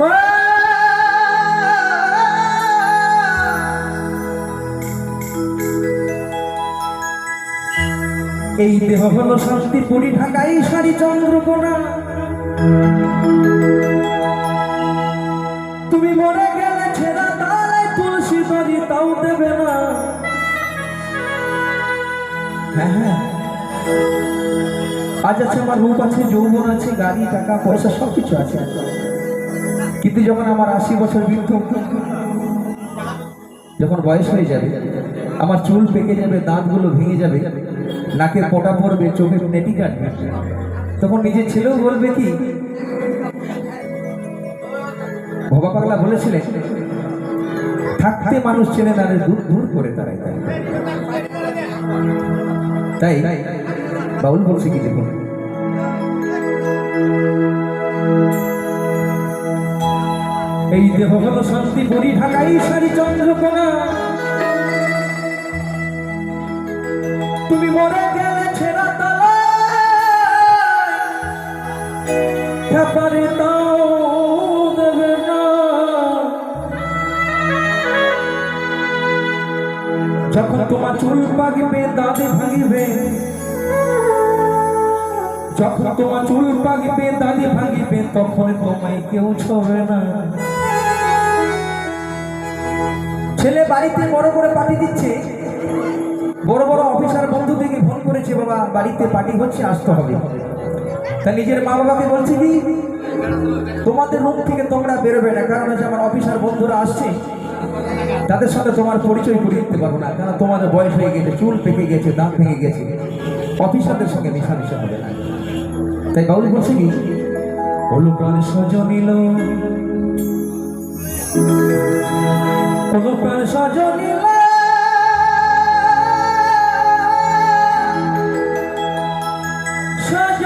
এই দেহ হলো শান্তিপুরি ঢাকাই সারি চন্দ্রকোনা তুমি মরে গেলে ছেড়া তারাই তুলসী বাড়ি তাও দেবে না। হ্যাঁ হ্যাঁ। আজ আছে আমার রূপ আছে, যৌবন আছে, গাড়ি, টাকা, পয়সা সব কিছু আছে। কিন্তু যখন আমার আশি বছর বৃদ্ধ যখন বয়স হয়ে যাবে আমার চুল পেকে যাবে দাঁতগুলো ভেঙে যাবে নাকের পোটা পড়বে চোখের নেটি কাটবে তখন নিজের ছেলেও বলবে কি ভবা পাগলা বলেছিলেন থাকতে মানুষ চেনে না রে, দূর দূর করে তারাই তাই। তাই বাউল বলছে কি দেখুন? এই দেহ হলো শান্তি পুরী ঢাকাই সারি চন্দ্রকোনা। তুমি মরে গেলে ছেড়া তালে যখন তোমার চুল পাকবে, দাঁতে ভাঙিবে। যখন তোমার চুল পাকবে, দাঁতে ভাঙিবে, তখন তোমায় কেউ ছবে না। ছেলে বাড়িতে বড় করে পার্টি দিচ্ছে। বড় বড় অফিসার বন্ধু থেকে ফোন করেছে, বাবা, বাড়িতে পার্টি হচ্ছে, আসতে হবে। তা নিজের মা বাবাকে বলছে কি, তোমাদের রুম থেকে তোমরা বেরোবে না, কারণ হচ্ছে আমার অফিসার বন্ধুরা আসছে। তাদের সাথে তোমার পরিচয় করিয়ে দিতে পারব না কারণ তোমাদের বয়স হয়ে গেছে, চুল পেকে গেছে, দাঁত ভেঙে গেছে। অফিসারদের সঙ্গে মেশামেশা হবে না। তাই বাউল বলছে কি হলু প্রাণ সজনিল সজ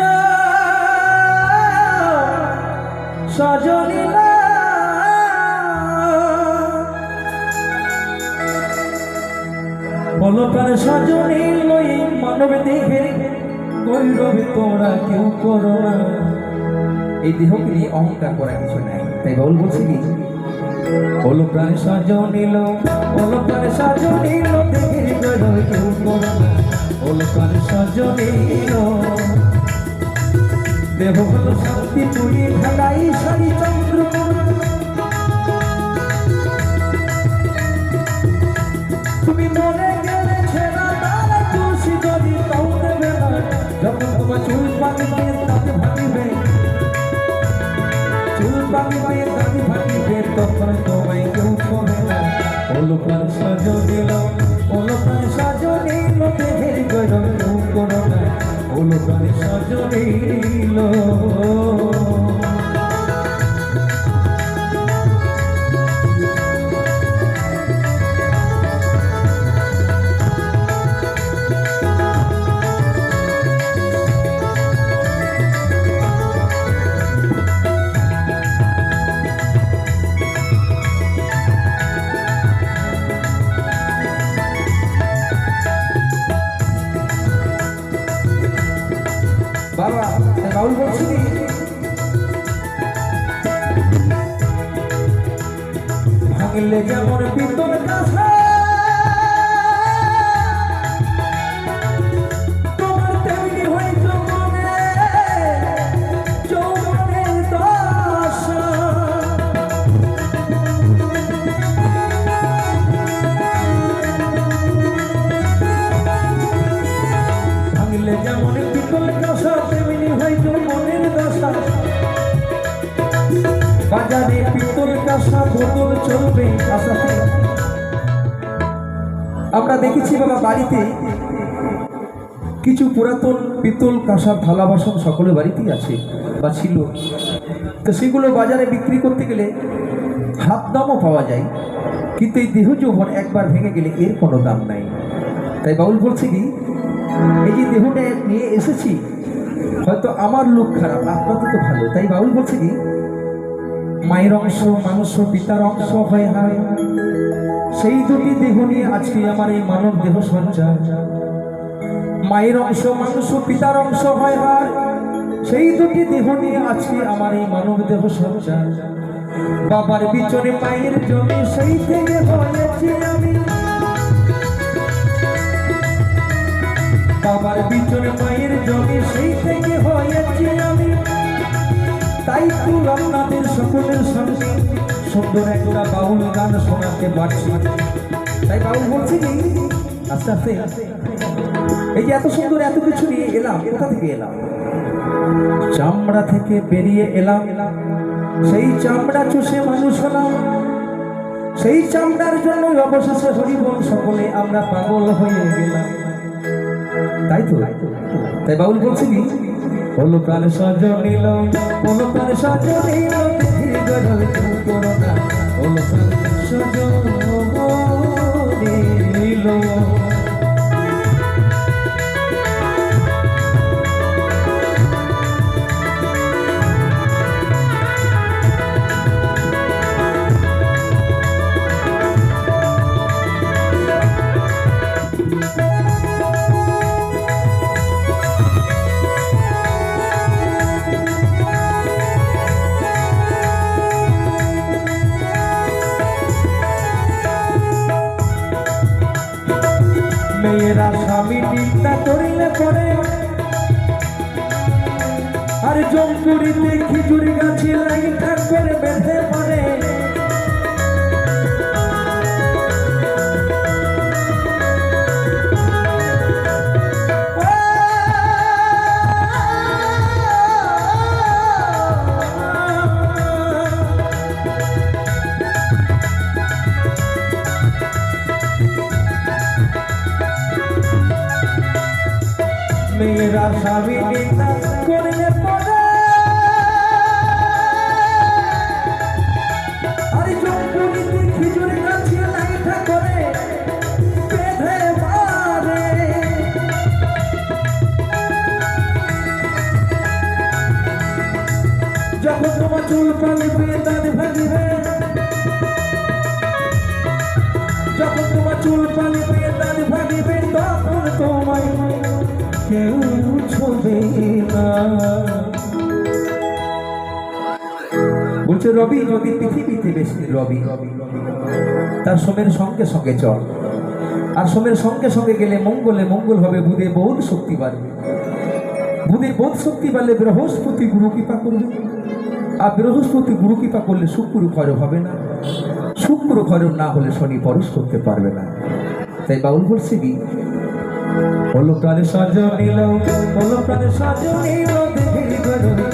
সজনিলা বলো তার সজনী লই মানব দেহে গৈরবে তোমরা কেউ করো না এই দেহকে নিয়ে অহংকার করা কিছু নাই। তাই বাউল বলছে কি? হলো প্রায় সাজনিল হলো প্রায় সাজনিল দেহে গৈরবে কেউ করো হলো প্রাণ সজনিল দেহ হলো শান্তি পুরী ঢালাই সারি চন্দ্র ওলো প্রাণ সাজ দিল ওলো প্রাণ সাজ নিল দেহের গরম ওলো প্রাণ সাজ নিল। বাউল বলছি? ভাঙলে যেমন পিতল বোতল চলবে আশাতে আমরা দেখেছি বাবা বাড়িতে কিছু পুরাতন পিতল কাঁসার থালা বাসন সকলের বাড়িতেই আছে বা ছিল। তো সেগুলো বাজারে বিক্রি করতে গেলে হাত দামও পাওয়া যায়, কিন্তু এই দেহ যৌবন একবার ভেঙে গেলে এর কোনো দাম নাই। তাই বাউল বলছে কি, এই যে দেহটা নিয়ে এসেছি, হয়তো আমার লোক খারাপ, আপনাদের তো ভালো। তাই বাউল বলছে কি মায়ের অংশ, মানুষ পিতার অংশ হয় হয়। সেই দুটি দেহ নিয়ে আজকে আমার এই মানব দেহ সঞ্চার মায়ের অংশ, মানুষ পিতার অংশ হয় হয়। সেই দুটি দেহ নিয়ে আজকে আমার এই মানব দেহ সঞ্চার বাবার পিছনে মায়ের জমি, সেই থেকে হয়েছি আমি। বাবার পিছনে মায়ের জমি, সেই থেকে হয়েছি আমি। তাই তো আপনাদের সকলের সামনে সুন্দর একটা বাউল গান শোনাতে পারছি। তাই বাউল বলছি কি? আস্তে আস্তে। এই যে এত সুন্দর এত কিছু নিয়ে এলাম, কোথা থেকে এলাম? চামড়া থেকে বেরিয়ে এলাম। সেই চামড়া চুষে মানুষ হলাম। সেই চামড়ার জন্য অবশেষে হরিবল সকলে আমরা পাগল হয়ে গেলাম। তাই তো? তাই বাউল বলছে কি? হলো প্রাণ সজ নিল কোনো প্রাণ সজ নিল পৃথিবী গজল তুমি করো না প্রাণ সজ নিল। জঙ্কুরিতে খিচুড়ি গাছে লাগি থাকবে বেঁধে পড়ে। মেয়েরা স্বামী নিন্দা করলে রবি যদি পৃথিবীতে বেশি রবি। তার সোমের সঙ্গে সঙ্গে চল। আর সোমের সঙ্গে সঙ্গে গেলে মঙ্গলে মঙ্গল হবে, বুধে বহুত শক্তি বাড়বে। বুধে বহুত শক্তি বাড়লে বৃহস্পতি গুরু কৃপা করবে। আর বৃহস্পতি গুরু কৃপা করলে শুক্র ক্ষয় হবে না। শুক্র ক্ষয় না হলে শনি পরশ করতে পারবে না। তাই বাউল বলছে কি? হলো প্রাণে সাজ নিল হলো প্রাণে সাজ নিল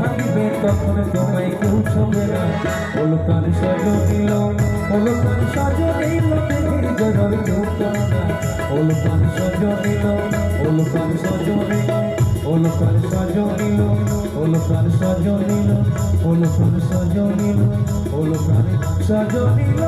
ভাঙিবে, তখন তোমায় কেউ ছবে না। প্রাণ সাজ হলো প্রাণ সাজ নিল, দেহের গরল কেউ না। প্রাণ সাজ হলো প্রাণ সাজ হলো প্রাণ সাজ হলো প্রাণ সাজ হলো প্রাণ সাজ হলো প্রাণ সাজ নিল।